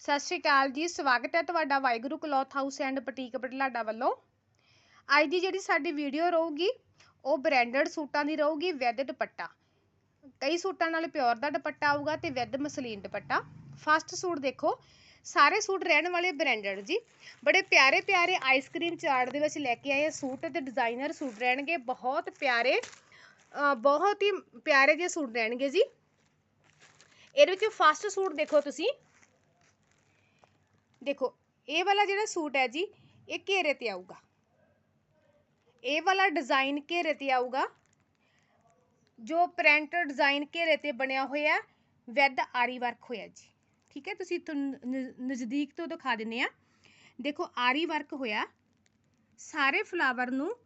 ਸਤਿ ਸ਼੍ਰੀ ਅਕਾਲ ਜੀ, ਸਵਾਗਤ ਹੈ ਤੁਹਾਡਾ Waheguru cloth house and boutique Budhlada ਵੱਲੋਂ। ਅੱਜ ਦੀ ਜਿਹੜੀ ਸਾਡੀ ਵੀਡੀਓ ਰਹੂਗੀ, ਉਹ ਬ੍ਰਾਂਡਡ ਸੂਟਾਂ ਦੀ ਰਹੂਗੀ, ਵਿਦ ਦੁਪੱਟਾ। ਕਈ ਸੂਟਾਂ ਨਾਲ ਪਿਓਰ ਦਾ ਦੁਪੱਟਾ ਆਊਗਾ ਤੇ with muslin dupatta. First suit ਦੇਖੋ, ਸਾਰੇ ਸੂਟ ਰਹਿਣ ਵਾਲੇ ਬ੍ਰਾਂਡਡ ਜੀ। ਬੜੇ ਪਿਆਰੇ ਪਿਆਰੇ ਆਈਸਕ੍ਰੀਮ ਚਾਰਟ ਦੇ ਵਿੱਚ ਲੈ ਕੇ ਆਏ ਸੂਟ ਤੇ ਡਿਜ਼ਾਈਨਰ ਸੂਟ ਰਹਿਣਗੇ, ਬਹੁਤ ਪਿਆਰੇ ਬਹੁਤ ਹੀ ਪਿਆਰੇ ਜਿਹੇ ਸੂਟ ਰਹਿਣਗੇ ਜੀ। ਇਹਦੇ ਵਿੱਚ ਫਸਟ ਸੂਟ ਦੇਖੋ ਤੁਸੀਂ ਦੇਖੋ, ਇਹ ਵਾਲਾ ਜਿਹੜਾ ਸੂਟ ਹੈ ਜੀ, ਇਹ ਘੇਰੇ ਤੇ ਆਊਗਾ। ਇਹ ਵਾਲਾ ਡਿਜ਼ਾਈਨ ਘੇਰੇ ਤੇ ਆਊਗਾ, ਜੋ ਪ੍ਰਿੰਟ ਡਿਜ਼ਾਈਨ ਘੇਰੇ ਤੇ ਬਣਿਆ ਹੋਇਆ ਵਿਦ ਆਰੀ ਵਰਕ ਹੋਇਆ ਜੀ। ਠੀਕ ਹੈ, ਤੁਸੀਂ ਤੁਹਾਨੂੰ ਨ- ਨਜ਼ਦੀਕ ਤੋਂ ਦਿਖਾ ਦਿੰਨੇ ਆ। ਦੇਖੋ, ਆਰੀ ਵਰਕ ਹੋਇਆ, ਸਾਰੇ ਫਲਾਵਰ ਨੂੰ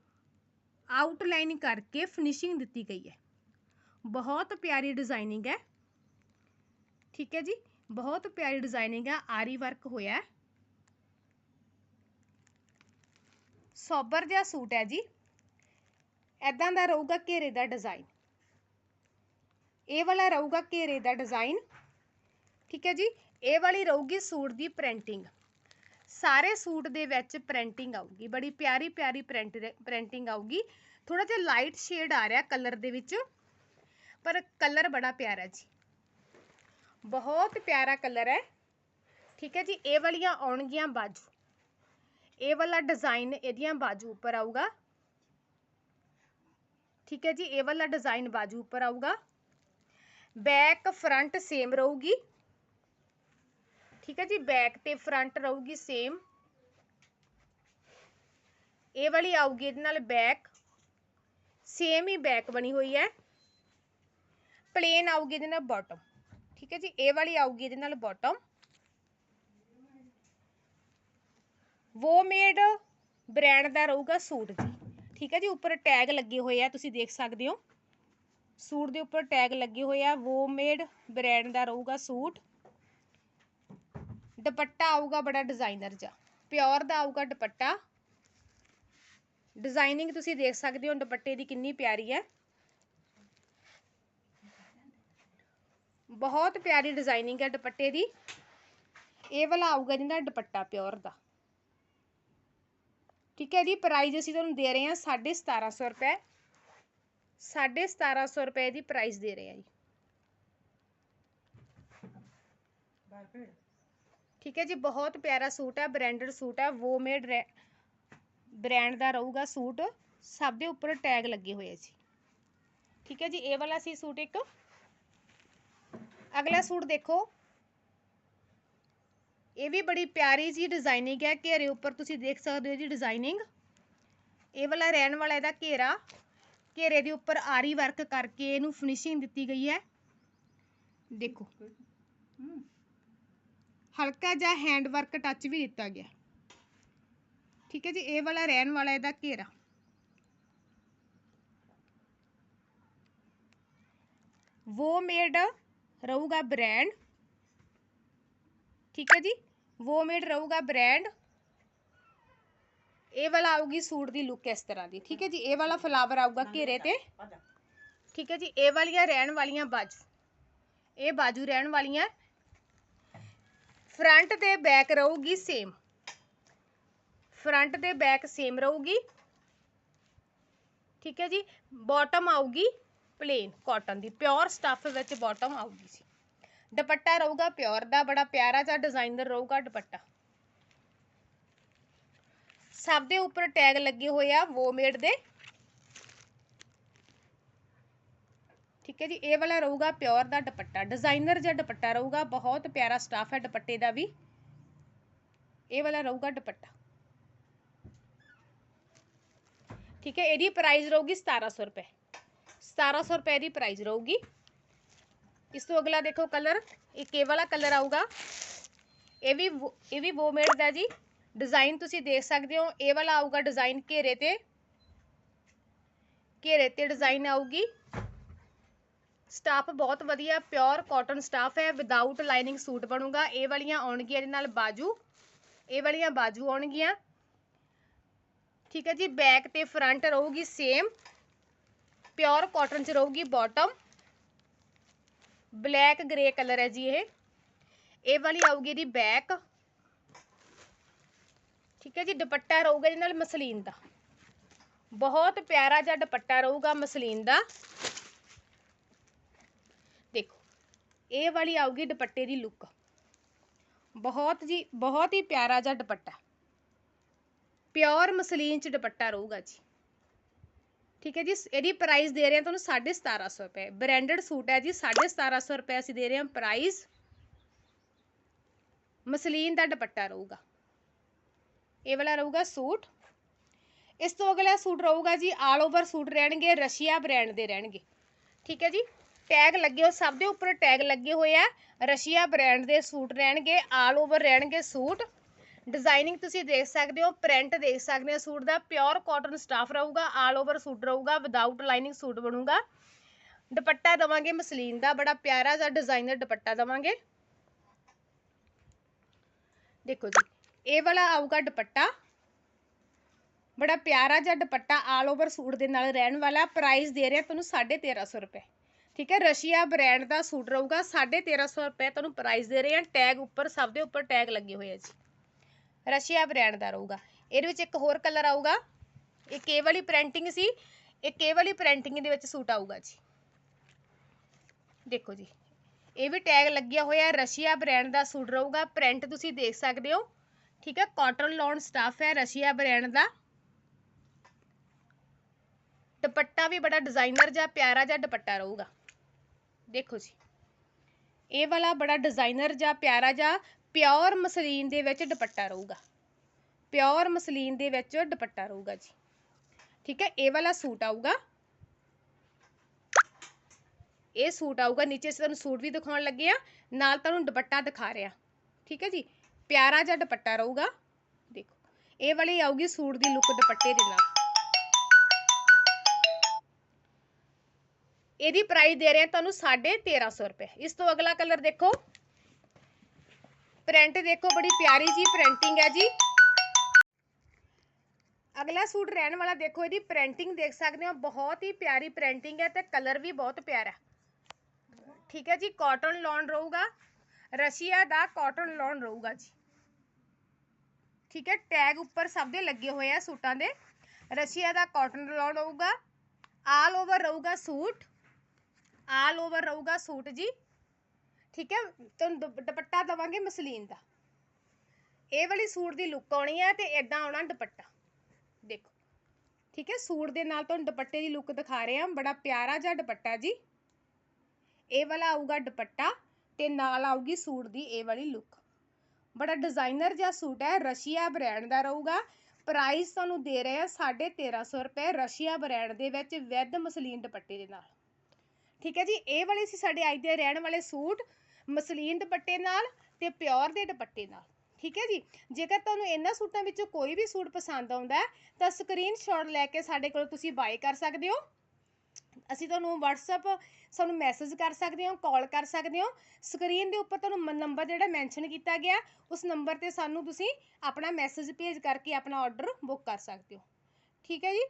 ਆਊਟਲਾਈਨ ਕਰਕੇ ਫਿਨਿਸ਼ਿੰਗ ਦਿੱਤੀ ਗਈ ਹੈ। ਬਹੁਤ ਪਿਆਰੀ ਡਿਜ਼ਾਈਨਿੰਗ ਹੈ। ਠੀਕ ਹੈ ਜੀ ਬਹੁਤ ਪਿਆਰੀ ਡਿਜ਼ਾਈਨਿੰਗ ਹੈ ਆਰੀ ਵਰਕ ਹੋਇਆ ਸੋਬਰ ਜਿਹਾ ਸੂਟ ਹੈ ਜੀ। ਐਦਾਂ ਦਾ ਰਹੂਗਾ ਘੇਰੇ ਦਾ ਡਿਜ਼ਾਈਨ ਇਹ ਵਾਲਾ ਰਹੂਗਾ ਘੇਰੇ ਦਾ ਡਿਜ਼ਾਈਨ ਠੀਕ ਹੈ ਜੀ? ਇਹ ਵਾਲੀ ਰਹੂਗੀ ਸੂਟ ਦੀ ਪ੍ਰਿੰਟਿੰਗ ਸਾਰੇ ਸੂਟ ਦੇ ਵਿੱਚ ਪ੍ਰਿੰਟਿੰਗ ਆਊਗੀ। ਬੜੀ ਪਿਆਰੀ ਪਿਆਰੀ ਪ੍ਰਿੰਟ ਪ੍ਰਿੰਟਿੰਗ ਆਊਗੀ। ਥੋੜਾ ਜਿਹਾ ਲਾਈਟ ਸ਼ੇਡ ਆ ਰਿਹਾ ਕਲਰ ਦੇ ਵਿੱਚ। ਪਰ ਕਲਰ ਬੜਾ ਪਿਆਰਾ ਜੀ। ਬਹੁਤ ਪਿਆਰਾ ਕਲਰ ਹੈ। ਠੀਕ ਹੈ ਜੀ, ਇਹ ਵਾਲੀਆਂ ਆਉਣਗੀਆਂ ਬਾਜੂ। ਇਹ ਵਾਲਾ ਡਿਜ਼ਾਈਨ ਇਹਦੀਆਂ ਬਾਜੂ ਉੱਪਰ ਆਊਗਾ। ਠੀਕ ਹੈ ਜੀ, ਇਹ ਵਾਲਾ ਡਿਜ਼ਾਈਨ ਬਾਜੂ ਉੱਪਰ ਆਊਗਾ। ਬੈਕ ਫਰੰਟ ਸੇਮ ਰਹੂਗੀ। ਠੀਕ ਹੈ ਜੀ ਬੈਕ ਤੇ ਫਰੰਟ ਰਹੂਗੀ ਸੇਮ ਇਹ ਵਾਲੀ ਆਊਗੀ ਇਹਦੇ ਨਾਲ ਬੈਕ ਸੇਮ ਹੀ ਬੈਕ ਬਣੀ ਹੋਈ ਹੈ। ਪਲੇਨ ਆਊਗੀ ਇਹਦੇ ਨਾਲ ਬਾਟਮ ਠੀਕ ਹੈ ਜੀ ਇਹ ਵਾਲੀ ਆਊਗੀ ਇਹਦੇ ਨਾਲ ਬਾਟਮ ਵੋ ਮੇਡ ਬ੍ਰਾਂਡ ਦਾ ਰਹੂਗਾ ਸੂਟ ਜੀ। ਠੀਕ ਹੈ ਜੀ, ਉੱਪਰ ਟੈਗ ਲੱਗੇ ਹੋਏ ਆ, ਤੁਸੀਂ ਦੇਖ ਸਕਦੇ ਹੋ। ਸੂਟ ਦੇ ਉੱਪਰ ਟੈਗ ਲੱਗੇ ਹੋਏ ਆ ਵੋ ਮੇਡ ਬ੍ਰਾਂਡ ਦਾ ਰਹੂਗਾ ਸੂਟ। ਦੁਪੱਟਾ ਆਊਗਾ ਬੜਾ ਡਿਜ਼ਾਈਨਰ ਜਿਹਾ ਪਿਓਰ ਦਾ ਆਊਗਾ ਦੁਪੱਟਾ। ਡਿਜ਼ਾਈਨਿੰਗ ਤੁਸੀਂ ਦੇਖ ਸਕਦੇ ਹੋ, ਦੁਪੱਟੇ ਦੀ ਕਿੰਨੀ ਪਿਆਰੀ ਹੈ। ਬਹੁਤ ਪਿਆਰੀ ਡਿਜ਼ਾਈਨਿੰਗ ਹੈ ਦੁਪੱਟੇ ਦੀ। ਇਹ ਵਾਲਾ ਆਊਗਾ ਜਿਹਦਾ ਦੁਪੱਟਾ ਪਿਓਰ ਦਾ। ਠੀਕ ਹੈ ਜੀ ਪ੍ਰਾਈਸ ਅਸੀਂ ਤੁਹਾਨੂੰ ਦੇ ਰਹੇ ਹਾਂ 1750 ਰੁਪਏ। 1750 ਰੁਪਏ ਦੀ ਪ੍ਰਾਈਸ ਦੇ ਰਹੇ ਹਾਂ ਜੀ। ਠੀਕ ਹੈ ਜੀ, ਬਹੁਤ ਪਿਆਰਾ ਸੂਟ ਹੈ ਬ੍ਰਾਂਡਡ ਸੂਟ ਹੈ, ਵੋ ਮੇਡ ਬ੍ਰਾਂਡ ਦਾ ਰਹੂਗਾ ਸੂਟ। ਸਭ ਦੇ ਉੱਪਰ ਟੈਗ ਲੱਗੇ ਹੋਏ ਜੀ। ਠੀਕ ਹੈ ਜੀ, ਇਹ ਵਾਲਾ ਸੀ ਸੂਟ ਇੱਕ। ਅਗਲਾ ਸੂਟ ਦੇਖੋ। ਇਹ ਵੀ ਬੜੀ ਪਿਆਰੀ ਜੀ ਡਿਜ਼ਾਈਨਿੰਗ ਹੈ। ਘੇਰੇ ਉੱਪਰ ਤੁਸੀਂ ਦੇਖ ਸਕਦੇ ਹੋ ਜੀ ਡਿਜ਼ਾਈਨਿੰਗ ਇਹ ਵਾਲਾ ਰਹਿਣ ਵਾਲਾ ਇਹਦਾ ਘੇਰਾ। ਘੇਰੇ ਦੇ ਉੱਪਰ ਆਰੀ ਵਰਕ ਕਰਕੇ ਇਹਨੂੰ ਫਿਨਿਸ਼ਿੰਗ ਦਿੱਤੀ ਗਈ ਹੈ। ਦੇਖੋ। ਹਲਕਾ ਜਿਹਾ ਹੈਂਡ ਵਰਕ ਟੱਚ ਵੀ ਦਿੱਤਾ ਗਿਆ। ਠੀਕ ਹੈ ਜੀ, ਇਹ ਵਾਲਾ ਰਹਿਣ ਵਾਲਾ ਇਹਦਾ ਘੇਰਾ। ਵੋ ਮੇਡ ਰਹੂਗਾ ਬ੍ਰਾਂਡ। ਠੀਕ ਹੈ ਜੀ। ਵੋ ਮੇਡ ਰਹੂਗਾ ਬ੍ਰਾਂਡ। ਇਹ ਵਾਲਾ ਆਊਗੀ ਸੂਟ ਦੀ ਲੁੱਕ ਇਸ ਤਰ੍ਹਾਂ ਦੀ। ਠੀਕ ਹੈ ਜੀ। ਇਹ ਵਾਲਾ ਫਲਾਵਰ ਆਊਗਾ ਘੇਰੇ ਤੇ। ਠੀਕ ਹੈ ਜੀ। ਇਹ ਵਾਲੀਆਂ ਰਹਿਣ ਵਾਲੀਆਂ ਬਾਜੂ ਇਹ ਬਾਜੂ ਰਹਿਣ ਵਾਲੀਆਂ। ਫਰੰਟ ਤੇ ਬੈਕ ਰਹੂਗੀ ਸੇਮ ਫਰੰਟ ਤੇ ਬੈਕ ਸੇਮ ਰਹੂਗੀ। ਠੀਕ ਹੈ ਜੀ। ਬਾਟਮ ਆਊਗੀ। ਪਲੇਨ ਕਾਟਨ ਦੀ ਪਿਓਰ ਸਟੱਫ ਵਿੱਚ ਬਾਟਮ ਆਊਗੀ ਸੀ। ਦੁਪੱਟਾ ਰਹੂਗਾ ਪਿਓਰ ਦਾ, ਬੜਾ ਪਿਆਰਾ ਜਿਹਾ ਡਿਜ਼ਾਈਨਰ ਰਹੂਗਾ ਦੁਪੱਟਾ। ਸਭ ਦੇ ਉੱਪਰ ਟੈਗ ਲੱਗੇ ਹੋਏ ਆ ਵੋਮੇਡ ਦੇ। ਠੀਕ ਹੈ ਜੀ, ਇਹ ਵਾਲਾ ਰਹੂਗਾ ਪਿਓਰ ਦਾ ਦੁਪੱਟਾ। ਡਿਜ਼ਾਈਨਰ ਜਿਹਾ ਦੁਪੱਟਾ ਰਹੂਗਾ, ਬਹੁਤ ਪਿਆਰਾ ਸਟਾਫ ਹੈ ਦੁਪੱਟੇ ਦਾ ਵੀ। ਇਹ ਵਾਲਾ ਰਹੂਗਾ ਦੁਪੱਟਾ। ਠੀਕ ਹੈ, ਇਹਦੀ ਪ੍ਰਾਈਸ ਰਹੂਗੀ 1700 ਰੁਪਏ। 1700 ਰੁਪਏ ਦੀ ਪ੍ਰਾਈਸ ਰਹੂਗੀ ਇਸ ਤੋਂ ਅਗਲਾ ਦੇਖੋ ਕਲਰ ਇੱਕ ਇਹ ਵਾਲਾ ਕਲਰ ਆਊਗਾ ਇਹ ਵੀ ਵੋ- ਇਹ ਵੀ ਵੋਮੇਡ ਦਾ ਜੀ ਡਿਜ਼ਾਈਨ ਤੁਸੀਂ ਦੇਖ ਸਕਦੇ ਹੋ ਇਹ ਵਾਲਾ ਆਊਗਾ ਡਿਜ਼ਾਈਨ ਘੇਰੇ ਤੇ ਘੇਰੇ ਤੇ ਡਿਜ਼ਾਈਨ ਆਊਗੀ ਸਟਾਫ ਬਹੁਤ ਵਧੀਆ ਪਿਓਰ ਕਾਟਨ ਸਟਾਫ ਹੈ ਵਿਦਆਊਟ ਲਾਈਨਿੰਗ ਸੂਟ ਬਣੂਗਾ ਇਹ ਵਾਲੀਆਂ ਆਉਣਗੀਆਂ ਇਹਦੇ ਨਾਲ ਬਾਜੂ ਇਹ ਵਾਲੀਆਂ ਬਾਜੂ ਆਉਣਗੀਆਂ ਠੀਕ ਹੈ ਜੀ ਬੈਕ ਤੇ ਫਰੰਟ ਰਹੂਗੀ ਸੇਮ ਪਿਓਰ ਕਾਟਨ ਚ ਰਹੂਗੀ ਬਾਟਮ ਬਲੈਕ ਗ੍ਰੇ ਕਲਰ ਹੈ ਜੀ ਇਹ ਇਹ ਵਾਲੀ ਆਊਗੀ ਦੀ ਬੈਕ ਠੀਕ ਹੈ ਜੀ ਦੁਪੱਟਾ ਰਹੂਗਾ ਇਹਦੇ ਨਾਲ ਮਸਲੀਨ ਦਾ ਬਹੁਤ ਪਿਆਰਾ ਜਿਹਾ ਦੁਪੱਟਾ ਰਹੂਗਾ ਮਸਲੀਨ ਦਾ ਦੇਖੋ ਇਹ ਵਾਲੀ ਆਊਗੀ ਦੁਪੱਟੇ ਦੀ ਲੁੱਕ ਬਹੁਤ ਜੀ ਬਹੁਤ ਹੀ ਪਿਆਰਾ ਜਿਹਾ ਦੁਪੱਟਾ ਪਿਓਰ ਮਸਲੀਨ ਚ ਦੁਪੱਟਾ ਰਹੂਗਾ ਜੀ ਠੀਕ ਹੈ ਜੀ ਇਹਦੀ ਪ੍ਰਾਈਸ ਦੇ ਰਹੇ ਹਾਂ ਤੁਹਾਨੂੰ 1750 ਰੁਪਏ। ਬ੍ਰਾਂਡਡ ਸੂਟ ਹੈ ਜੀ 1750 ਰੁਪਏ ਅਸੀਂ ਦੇ ਰਹੇ ਹਾਂ। ਪ੍ਰਾਈਸ ਮਸਲੀਨ ਦਾ ਦੁਪੱਟਾ ਰਹੂਗਾ। ਇਹ ਵਾਲਾ ਰਹੂਗਾ ਸੂਟ। ਇਸ ਤੋਂ ਅਗਲਾ ਸੂਟ ਰਹੂਗਾ ਜੀ ਆਲ ਓਵਰ ਸੂਟ ਰਹਿਣਗੇ, ਰਸ਼ੀਆ ਬ੍ਰਾਂਡ ਦੇ ਰਹਿਣਗੇ। ਠੀਕ ਹੈ ਜੀ ਟੈਗ ਲੱਗੇ ਹੋ ਸਭ ਦੇ ਉੱਪਰ ਟੈਗ ਲੱਗੇ ਹੋਏ ਆ। ਰਸ਼ੀਆ ਬ੍ਰਾਂਡ ਦੇ ਸੂਟ ਰਹਿਣਗੇ ਆਲ ਓਵਰ ਰਹਿਣਗੇ ਸੂਟ। ਡਿਜ਼ਾਈਨਿੰਗ ਤੁਸੀਂ ਦੇਖ ਸਕਦੇ ਹੋ ਪ੍ਰਿੰਟ ਦੇਖ ਸਕਦੇ ਹੋ, ਸੂਟ ਦਾ ਪਿਓਰ ਕਾਟਨ ਸਟਾਫ ਰਹੂਗਾ ਆਲ ਓਵਰ ਸੂਟ ਰਹੂਗਾ ਵਿਦਆਊਟ ਲਾਈਨਿੰਗ ਸੂਟ ਬਣੂਗਾ। ਦੁਪੱਟਾ ਦਵਾਂਗੇ ਮਸਲੀਨ ਦਾ, ਬੜਾ ਪਿਆਰਾ ਜਿਹਾ ਡਿਜ਼ਾਈਨਰ ਦੁਪੱਟਾ ਦਵਾਂਗੇ। ਦੇਖੋ ਜੀ, ਇਹ ਵਾਲਾ ਆਊਗਾ ਦੁਪੱਟਾ। ਬੜਾ ਪਿਆਰਾ ਜਿਹਾ ਦੁਪੱਟਾ ਆਲ ਓਵਰ ਸੂਟ ਦੇ ਨਾਲ ਰਹਿਣ ਵਾਲਾ ਪ੍ਰਾਈਸ ਦੇ ਰਿਹਾ ਤੁਹਾਨੂੰ 1350 ਰੁਪਏ। ਠੀਕ ਹੈ, ਰਸ਼ੀਆ ਬ੍ਰਾਂਡ ਦਾ ਸੂਟ ਰਹੂਗਾ 1350 ਰੁਪਏ ਤੁਹਾਨੂੰ ਪ੍ਰਾਈਸ ਦੇ ਰਹੇ ਹਾਂ ਟੈਗ ਉੱਪਰ, ਸਭ ਦੇ ਉੱਪਰ ਟੈਗ ਲੱਗੇ ਹੋਏ ਆ ਜੀ। ਰਸ਼ੀਆ ਬ੍ਰਾਂਡ ਦਾ ਰਹੂਗਾ। ਇਹਦੇ ਵਿੱਚ ਇੱਕ ਹੋਰ ਕਲਰ ਆਊਗਾ। ਇਹ ਕੇ ਵਾਲੀ ਪ੍ਰਿੰਟਿੰਗ ਸੀ। ਇਹ ਕੇ ਵਾਲੀ ਪ੍ਰਿੰਟਿੰਗ ਦੇ ਵਿੱਚ ਸੂਟ ਆਊਗਾ ਜੀ। ਦੇਖੋ ਜੀ। ਇਹ ਵੀ ਟੈਗ ਲੱਗਿਆ ਹੋਇਆ, ਰਸ਼ੀਆ ਬ੍ਰਾਂਡ ਦਾ ਸੂਟ ਰਹੂਗਾ। ਪ੍ਰਿੰਟ ਤੁਸੀਂ ਦੇਖ ਸਕਦੇ ਹੋ। ਠੀਕ ਹੈ ਕਾਟਨ ਲੌਨ ਸਟਾਫ ਹੈ ਰਸ਼ੀਆ ਬ੍ਰਾਂਡ ਦਾ। ਦੁਪੱਟਾ ਵੀ ਬੜਾ ਡਿਜ਼ਾਈਨਰ ਜਾਂ ਪਿਆਰਾ ਜਿਹਾ ਦੁਪੱਟਾ ਰਹੂਗਾ। ਦੇਖੋ ਜੀ। ਇਹ ਵਾਲਾ ਬੜਾ ਡਿਜ਼ਾਈਨਰ ਜਾਂ ਪਿਆਰਾ ਜਿਹਾ ਪਿਓਰ ਮਸਲੀਨ ਦੇ ਵਿੱਚ ਦੁਪੱਟਾ ਰਹੂਗਾ। ਪਿਓਰ ਮਸਲੀਨ ਦੇ ਵਿੱਚ ਦੁਪੱਟਾ ਰਹੂਗਾ ਜੀ। ਠੀਕ ਹੈ, ਇਹ ਵਾਲਾ ਸੂਟ ਆਊਗਾ। ਇਹ ਸੂਟ ਆਊਗਾ, ਨੀਚੇ ਤੁਹਾਨੂੰ ਸੂਟ ਵੀ ਦਿਖਾਉਣ ਲੱਗੇ ਆ, ਨਾਲ ਤੁਹਾਨੂੰ ਦੁਪੱਟਾ ਦਿਖਾ ਰਿਹਾ। ਠੀਕ ਹੈ ਜੀ, ਪਿਆਰਾ ਜਿਹਾ ਦੁਪੱਟਾ ਰਹੂਗਾ। ਦੇਖੋ, ਇਹ ਵਾਲੀ ਆਊਗੀ ਸੂਟ ਦੀ ਲੁੱਕ ਦੁਪੱਟੇ ਦੇ ਨਾਲ। ਇਹਦੀ ਪ੍ਰਾਈਸ ਦੇ ਰਹੇ ਆ ਤੁਹਾਨੂੰ 1350 ਰੁਪਏ। ਇਸ ਤੋਂ ਅਗਲਾ ਕਲਰ ਦੇਖੋ। ਪ੍ਰਿੰਟ ਦੇਖੋ, ਬੜੀ ਪਿਆਰੀ ਜੀ ਪ੍ਰਿੰਟਿੰਗ ਹੈ ਜੀ। ਅਗਲਾ ਸੂਟ ਰਹਿਣ ਵਾਲਾ, ਦੇਖੋ ਇਹਦੀ ਪ੍ਰਿੰਟਿੰਗ ਦੇਖ ਸਕਦੇ ਹੋ, ਬਹੁਤ ਹੀ ਪਿਆਰੀ ਪ੍ਰਿੰਟਿੰਗ ਹੈ ਤੇ ਕਲਰ ਵੀ ਬਹੁਤ ਪਿਆਰਾ। ਠੀਕ ਹੈ ਜੀ, ਕਾਟਨ ਲੌਨ ਰਹੂਗਾ, ਰਸ਼ੀਆ ਦਾ ਕਾਟਨ ਲੌਨ ਰਹੂਗਾ ਜੀ। ਠੀਕ ਹੈ, ਟੈਗ ਉੱਪਰ ਸਭ ਦੇ ਲੱਗੇ ਹੋਏ ਆ ਸੂਟਾਂ ਦੇ। ਰਸ਼ੀਆ ਦਾ ਕਾਟਨ ਲੌਨ ਰਹੂਗਾ, ਆਲ ਓਵਰ ਰਹੂਗਾ ਸੂਟ, ਆਲ ਓਵਰ ਰਹੂਗਾ ਸੂਟ ਜੀ। ਠੀਕ ਹੈ? ਤੁਹਾਨੂੰ ਦੁਪ- ਦੁਪੱਟਾ ਦਵਾਂਗੇ ਮਸਲੀਨ ਦਾ। ਇਹ ਵਾਲੀ ਸੂਟ ਦੀ ਲੁੱਕ ਆਉਣੀ ਹੈ ਤੇ ਇਦਾਂ ਆਉਣਾ ਦੁਪੱਟਾ। ਦੇਖੋ। ਠੀਕ ਹੈ? ਸੂਟ ਦੇ ਨਾਲ ਤੁਹਾਨੂੰ ਦੁਪੱਟੇ ਦੀ ਲੁੱਕ ਦਿਖਾ ਰਹੇ ਹਾਂ। ਬੜਾ ਪਿਆਰਾ ਜਿਹਾ ਦੁਪੱਟਾ ਜੀ। ਇਹ ਵਾਲਾ ਆਊਗਾ ਦੁਪੱਟਾ ਤੇ ਨਾਲ ਆਊਗੀ ਸੂਟ ਦੀ ਇਹ ਵਾਲੀ ਲੁੱਕ ਬੜਾ ਡਿਜ਼ਾਈਨਰ ਜਿਹਾ ਸੂਟ ਹੈ। ਰਸ਼ੀਆ ਬ੍ਰਾਂਡ ਦਾ ਰਹੂਗਾ। ਪ੍ਰਾਈਸ ਤੁਹਾਨੂੰ ਦੇ ਰਹੇ ਆ 1350 ਰੁਪਏ ਰਸ਼ੀਆ ਬ੍ਰਾਂਡ ਦੇ ਵਿੱਚ ਵਿਦ ਮਸਲੀਨ ਦੁਪੱਟੇ ਦੇ ਨਾਲ। ਠੀਕ ਹੈ ਜੀ? ਇਹ ਵਾਲੇ ਸੀ ਸਾਡੇ ਅੱਜ ਦੇ ਰਹਿਣ ਵਾਲੇ ਸੂਟ। ਮਸਲੀਨ ਦੁਪੱਟੇ ਨਾਲ ਤੇ ਪਿਓਰ ਦੇ ਦੁਪੱਟੇ ਨਾਲ ਠੀਕ ਹੈ ਜੀ? ਜੇਕਰ ਤੁਹਾਨੂੰ ਇਹਨਾਂ ਸੂਟਾਂ ਵਿੱਚੋਂ ਕੋਈ ਵੀ ਸੂਟ ਪਸੰਦ ਆਉਂਦਾ ਹੈ, ਤਾਂ ਸਕਰੀਨਸ਼ਾਟ ਲੈ ਕੇ ਸਾਡੇ ਕੋਲ ਤੁਸੀਂ ਬਾਏ ਕਰ ਸਕਦੇ ਹੋ। ਅਸੀਂ ਤੁਹਾਨੂੰ WhatsApp ਸਾਨੂੰ ਮੈਸੇਜ ਕਰ ਸਕਦੇ ਹੋ ਕਾਲ ਕਰ ਸਕਦੇ ਹੋ। ਸਕਰੀਨ ਦੇ ਉੱਪਰ ਤੁਹਾਨੂੰ ਨੰਬਰ ਜਿਹੜਾ ਮੈਂਸ਼ਨ ਕੀਤਾ ਗਿਆ ਉਸ ਨੰਬਰ ਤੇ ਸਾਨੂੰ ਤੁਸੀਂ ਆਪਣਾ ਮੈਸੇਜ ਭੇਜ ਕਰਕੇ ਆਪਣਾ ਆਰਡਰ ਬੁੱਕ ਕਰ ਸਕਦੇ ਹੋ। ਠੀਕ ਹੈ ਜੀ?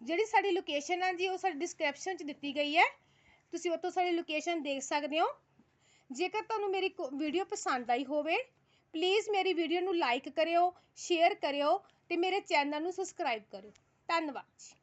ਜਿਹੜੀ ਸਾਡੀ ਲੋਕੇਸ਼ਨ ਆ ਜੀ ਉਹ ਸਾਡੀ ਡਿਸਕ੍ਰਿਪਸ਼ਨ 'ਚ ਦਿੱਤੀ ਗਈ ਹੈ। ਤੁਸੀਂ ਉੱਥੋਂ ਸਾਡੀ ਲੋਕੇਸ਼ਨ ਦੇਖ ਸਕਦੇ ਹੋ। ਜੇਕਰ ਤੁਹਾਨੂੰ ਮੇਰੀ ਵੀਡੀਓ ਪਸੰਦ ਆਈ ਹੋਵੇ ਪਲੀਜ਼ ਮੇਰੀ ਵੀਡੀਓ ਨੂੰ ਲਾਈਕ ਕਰਿਓ ਸ਼ੇਅਰ ਕਰਿਓ ਤੇ ਮੇਰੇ ਚੈਨਲ ਨੂੰ ਸਬਸਕ੍ਰਾਈਬ ਕਰਿਓ। ਧੰਨਵਾਦ ਜੀ।